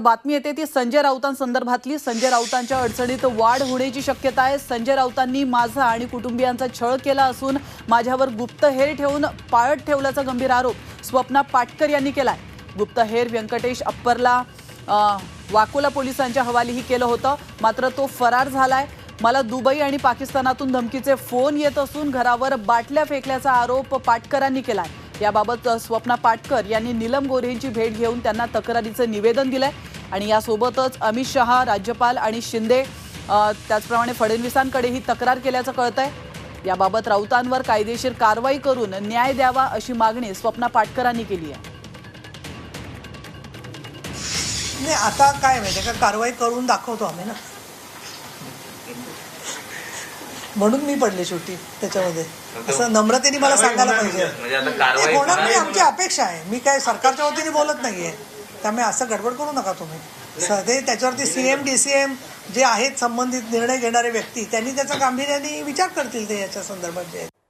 बातमी येते ती संजय राऊतांसंदर्भातली. संजय राऊतांच्या अडचणीत वाढ होण्याची शक्यता आहे. संजय राऊतांनी माझा आणि कुटुंबियांचा छळ केला असून माझ्यावर गुप्तहेर ठेवून पाळत ठेवल्याचा गंभीर आरोप स्वप्ना पाटकर यांनी केलाय. गुप्तहेर व्यंकटेश अप्परला वाकोला पोलिसांच्या हवालीही केलं होतं. मात्र तो फरार झालाय. मला दुबई आणि पाकिस्तानातून धमकीचे फोन येत असून घरावर बाटल्या फेकल्याचा आरोप पाटकरांनी केलाय. याबाबत स्वप्ना पाटकर यांनी नीलम यांची भेट घेऊन त्यांना तक्रारीचं निवेदन दिलंय. आणि यासोबतच अमित शहा राज्यपाल आणि शिंदे त्याचप्रमाणे त्याचप्रमाणे फडणवीसांकडेही तक्रार केल्याचं कळतंय. याबाबत राऊतांवर कायदेशीर कारवाई करून न्याय द्यावा अशी मागणी स्वप्ना पाटकरांनी केली आहे. नाही आता काय माहिती का? कारवाई करून दाखवतो आम्ही ना. म्हणून मी पडले शेवटी त्याच्यामध्ये. असं नम्रतेने मला सांगायला पाहिजे. म्हणजे होणार नाही आमची अपेक्षा आहे. मी काय सरकारच्या वतीने बोलत नाहीये. त्यामुळे असं गडबड करू नका तुम्ही. स- ते त्याच्यावरती सीएम डीसीएम जे आहेत संबंधित निर्णय घेणारे व्यक्ती त्यांनी त्याचा गांभीर्याने विचार करतील ते याच्या संदर्भात जे आहे